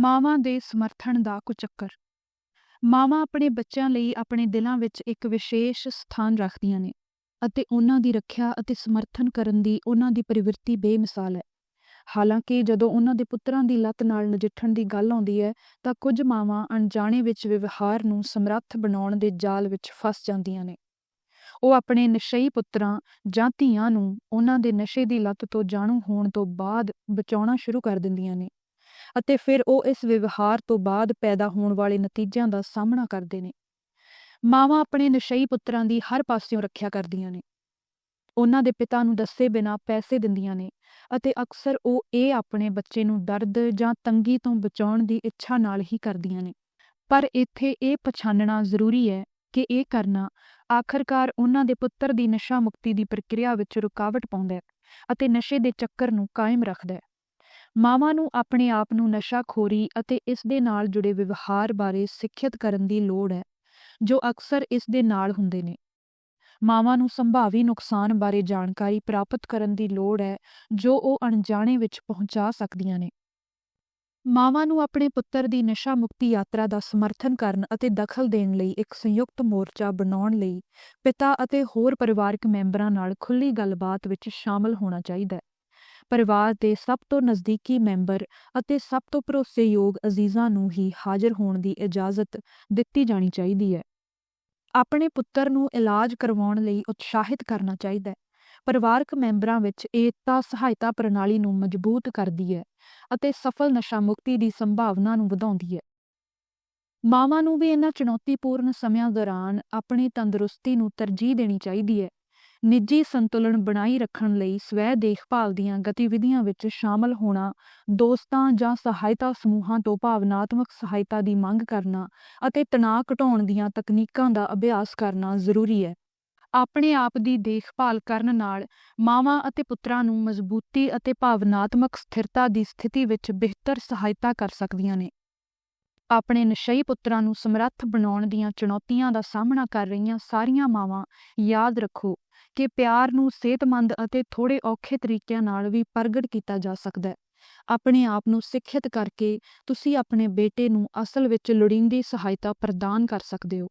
ਮਾਵਾਂ ਦੇ ਸਮਰਥਨ ਦਾ ਕੁਚੱਕਰ ਮਾਵਾਂ ਆਪਣੇ ਬੱਚਿਆਂ ਲਈ ਆਪਣੇ ਦਿਲਾਂ ਵਿੱਚ ਇੱਕ ਵਿਸ਼ੇਸ਼ ਸਥਾਨ ਰੱਖਦੀਆਂ ਨੇ ਅਤੇ ਉਹਨਾਂ ਦੀ ਰੱਖਿਆ ਅਤੇ ਸਮਰਥਨ ਕਰਨ ਦੀ ਉਹਨਾਂ ਦੀ ਪ੍ਰਵਿਰਤੀ ਬੇਮਿਸਾਲ ਹੈ। ਹਾਲਾਂਕਿ ਜਦੋਂ ਉਹਨਾਂ ਦੇ ਪੁੱਤਰਾਂ ਦੀ ਲੱਤ ਨਾਲ ਨਜਿੱਠਣ ਦੀ ਗੱਲ ਆਉਂਦੀ ਹੈ, ਤਾਂ ਕੁਝ ਮਾਵਾਂ ਅਣਜਾਣੇ ਵਿੱਚ ਵਿਵਹਾਰ ਨੂੰ ਸਮਰੱਥ ਬਣਾਉਣ ਦੇ ਜਾਲ ਵਿੱਚ ਫਸ ਜਾਂਦੀਆਂ ਨੇ। ਉਹ ਆਪਣੇ ਨਸ਼ਈ ਪੁੱਤਰਾਂ ਜਾਂ ਧੀਆਂ ਨੂੰ ਉਹਨਾਂ ਦੇ ਨਸ਼ੇ ਦੀ ਲੱਤ ਤੋਂ ਜਾਣੂ ਹੋਣ ਤੋਂ ਬਾਅਦ ਬਚਾਉਣਾ ਸ਼ੁਰੂ ਕਰ ਦਿੰਦੀਆਂ ਨੇ। ਅਤੇ ਫਿਰ ਉਹ ਇਸ ਵਿਵਹਾਰ ਤੋਂ ਬਾਅਦ ਪੈਦਾ ਹੋਣ ਵਾਲੇ ਨਤੀਜਿਆਂ ਦਾ ਸਾਹਮਣਾ ਕਰਦੇ ਨੇ। ਮਾਵਾਂ ਆਪਣੇ ਨਸ਼ਈ ਪੁੱਤਰਾਂ ਦੀ ਹਰ ਪਾਸਿਓਂ ਰੱਖਿਆ ਕਰਦੀਆਂ ਨੇ। ਉਹਨਾਂ ਦੇ ਪਿਤਾ ਨੂੰ ਦੱਸੇ ਬਿਨਾਂ ਪੈਸੇ ਦਿੰਦੀਆਂ ਨੇ ਅਤੇ ਅਕਸਰ ਉਹ ਇਹ ਆਪਣੇ ਬੱਚੇ ਨੂੰ ਦਰਦ ਜਾਂ ਤੰਗੀ ਤੋਂ ਬਚਾਉਣ ਦੀ ਇੱਛਾ ਨਾਲ ਹੀ ਕਰਦੀਆਂ ਨੇ। ਪਰ ਇੱਥੇ ਇਹ ਪਛਾਣਨਾ ਜ਼ਰੂਰੀ ਹੈ ਕਿ ਇਹ ਕਰਨਾ ਆਖਰਕਾਰ ਉਹਨਾਂ ਦੇ ਪੁੱਤਰ ਦੀ ਨਸ਼ਾ ਮੁਕਤੀ ਦੀ ਪ੍ਰਕਿਰਿਆ ਵਿੱਚ ਰੁਕਾਵਟ ਪਾਉਂਦਾ ਹੈ ਅਤੇ ਨਸ਼ੇ ਦੇ ਚੱਕਰ ਨੂੰ ਕਾਇਮ ਰੱਖਦਾ ਹੈ। ਮਾਵਾਂ ਨੂੰ ਆਪਣੇ ਆਪ ਨੂੰ ਨਸ਼ਾਖੋਰੀ ਅਤੇ ਇਸ ਦੇ ਨਾਲ ਜੁੜੇ ਵਿਵਹਾਰ ਬਾਰੇ ਸਿੱਖਿਅਤ ਕਰਨ ਦੀ ਲੋੜ ਹੈ, ਜੋ ਅਕਸਰ ਇਸ ਦੇ ਨਾਲ ਹੁੰਦੇ ਨੇ। ਮਾਵਾਂ ਨੂੰ ਸੰਭਾਵੀ ਨੁਕਸਾਨ ਬਾਰੇ ਜਾਣਕਾਰੀ ਪ੍ਰਾਪਤ ਕਰਨ ਦੀ ਲੋੜ ਹੈ, ਜੋ ਉਹ ਅਣਜਾਣੇ ਵਿੱਚ ਪਹੁੰਚਾ ਸਕਦੀਆਂ ਨੇ। ਮਾਵਾਂ ਨੂੰ ਆਪਣੇ ਪੁੱਤਰ ਦੀ ਨਸ਼ਾ ਮੁਕਤੀ ਯਾਤਰਾ ਦਾ ਸਮਰਥਨ ਕਰਨ ਅਤੇ ਦਖਲ ਦੇਣ ਲਈ ਇੱਕ ਸੰਯੁਕਤ ਮੋਰਚਾ ਬਣਾਉਣ ਲਈ ਪਿਤਾ ਅਤੇ ਹੋਰ ਪਰਿਵਾਰਕ ਮੈਂਬਰਾਂ ਨਾਲ ਖੁੱਲ੍ਹੀ ਗੱਲਬਾਤ ਵਿੱਚ ਸ਼ਾਮਲ ਹੋਣਾ ਚਾਹੀਦਾ ਹੈ। ਪਰਿਵਾਰ ਦੇ ਸਭ ਤੋਂ ਨਜ਼ਦੀਕੀ ਮੈਂਬਰ ਅਤੇ ਸਭ ਤੋਂ ਭਰੋਸੇਯੋਗ ਅਜ਼ੀਜ਼ਾਂ ਨੂੰ ਹੀ ਹਾਜ਼ਰ ਹੋਣ ਦੀ ਇਜਾਜ਼ਤ ਦਿੱਤੀ ਜਾਣੀ ਚਾਹੀਦੀ ਹੈ। ਆਪਣੇ ਪੁੱਤਰ ਨੂੰ ਇਲਾਜ ਕਰਵਾਉਣ ਲਈ ਉਤਸ਼ਾਹਿਤ ਕਰਨਾ ਚਾਹੀਦਾ ਹੈ। ਪਰਿਵਾਰਕ ਮੈਂਬਰਾਂ ਵਿੱਚ ਏਕਤਾ ਸਹਾਇਤਾ ਪ੍ਰਣਾਲੀ ਨੂੰ ਮਜ਼ਬੂਤ ਕਰਦੀ ਹੈ ਅਤੇ ਸਫਲ ਨਸ਼ਾ ਮੁਕਤੀ ਦੀ ਸੰਭਾਵਨਾ ਨੂੰ ਵਧਾਉਂਦੀ ਹੈ। ਮਾਵਾਂ ਨੂੰ ਵੀ ਇਹਨਾਂ ਚੁਣੌਤੀਪੂਰਨ ਸਮਿਆਂ ਦੌਰਾਨ ਆਪਣੀ ਤੰਦਰੁਸਤੀ ਨੂੰ ਤਰਜੀਹ ਦੇਣੀ ਚਾਹੀਦੀ ਹੈ। ਨਿੱਜੀ ਸੰਤੁਲਨ ਬਣਾਈ ਰੱਖਣ ਲਈ ਸਵੈ ਦੇਖਭਾਲ ਦੀਆਂ ਗਤੀਵਿਧੀਆਂ ਵਿੱਚ ਸ਼ਾਮਲ ਹੋਣਾ, ਦੋਸਤਾਂ ਜਾਂ ਸਹਾਇਤਾ ਸਮੂਹਾਂ ਤੋਂ ਭਾਵਨਾਤਮਕ ਸਹਾਇਤਾ ਦੀ ਮੰਗ ਕਰਨਾ ਅਤੇ ਤਣਾਅ ਘਟਾਉਣ ਦੀਆਂ ਤਕਨੀਕਾਂ ਦਾ ਅਭਿਆਸ ਕਰਨਾ ਜ਼ਰੂਰੀ ਹੈ। ਆਪਣੇ ਆਪ ਦੀ ਦੇਖਭਾਲ ਕਰਨ ਨਾਲ ਮਾਵਾਂ ਅਤੇ ਪੁੱਤਰਾਂ ਨੂੰ ਮਜ਼ਬੂਤੀ ਅਤੇ ਭਾਵਨਾਤਮਕ ਸਥਿਰਤਾ ਦੀ ਸਥਿਤੀ ਵਿੱਚ ਬਿਹਤਰ ਸਹਾਇਤਾ ਕਰ ਸਕਦੀਆਂ ਨੇ। ਆਪਣੇ ਨਸ਼ਈ ਪੁੱਤਰਾਂ ਨੂੰ ਸਮਰੱਥ ਬਣਾਉਣ ਦੀਆਂ ਚੁਣੌਤੀਆਂ ਦਾ ਸਾਹਮਣਾ ਕਰ ਰਹੀਆਂ ਸਾਰੀਆਂ ਮਾਵਾਂ, ਯਾਦ ਰੱਖੋ ਕਿ ਪਿਆਰ ਨੂੰ ਸਿਹਤਮੰਦ ਅਤੇ ਥੋੜੇ ਔਖੇ ਤਰੀਕਿਆਂ ਨਾਲ ਵੀ ਪ੍ਰਗਟ ਕੀਤਾ ਜਾ ਸਕਦਾ ਹੈ। ਆਪਣੇ ਆਪ ਨੂੰ ਸਿੱਖਿਅਤ ਕਰਕੇ ਤੁਸੀਂ ਆਪਣੇ ਬੇਟੇ ਨੂੰ ਅਸਲ ਵਿੱਚ ਲੋੜੀਂਦੀ ਸਹਾਇਤਾ ਪ੍ਰਦਾਨ ਕਰ ਸਕਦੇ ਹੋ।